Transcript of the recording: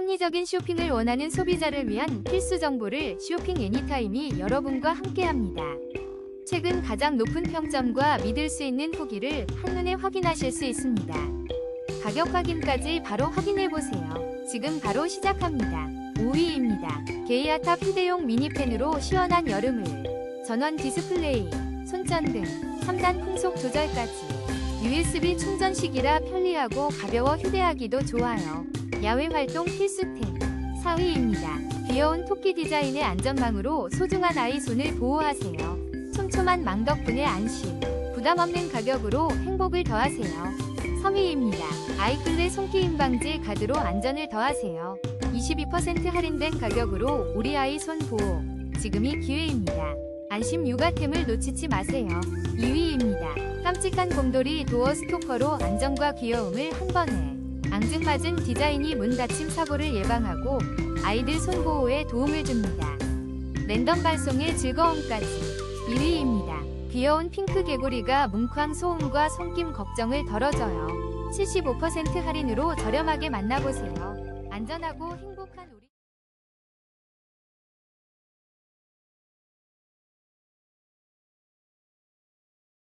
합리적인 쇼핑을 원하는 소비자를 위한 필수 정보를 쇼핑 애니타임이 여러분과 함께합니다. 최근 가장 높은 평점과 믿을 수 있는 후기를 한눈에 확인하실 수 있습니다. 가격 확인까지 바로 확인해보세요. 지금 바로 시작합니다. 5위입니다. 게이아탑 휴대용 미니펜으로 시원한 여름을 전원 디스플레이, 손전등, 3단 풍속 조절까지 USB 충전식이라 편리하고 가벼워 휴대하기도 좋아요. 야외 활동 필수템 4위입니다. 귀여운 토끼 디자인의 안전망으로 소중한 아이 손을 보호하세요. 촘촘한 망 덕분에 안심. 부담 없는 가격으로 행복을 더하세요. 3위입니다. 아이클레 손기임 방지 가드로 안전을 더하세요. 22% 할인된 가격으로 우리 아이 손 보호. 지금이 기회입니다. 안심 육아템을 놓치지 마세요. 2위입니다. 깜찍한 곰돌이 도어 스토커로 안정과 귀여움을 한 번에. 앙증맞은 디자인이 문 닫힘 사고를 예방하고 아이들 손 보호에 도움을 줍니다. 랜덤 발송의 즐거움까지 1위입니다. 귀여운 핑크 개구리가 뭉쾅 소음과 손김 걱정을 덜어줘요. 75% 할인으로 저렴하게 만나보세요. 안전하고 행복한 우리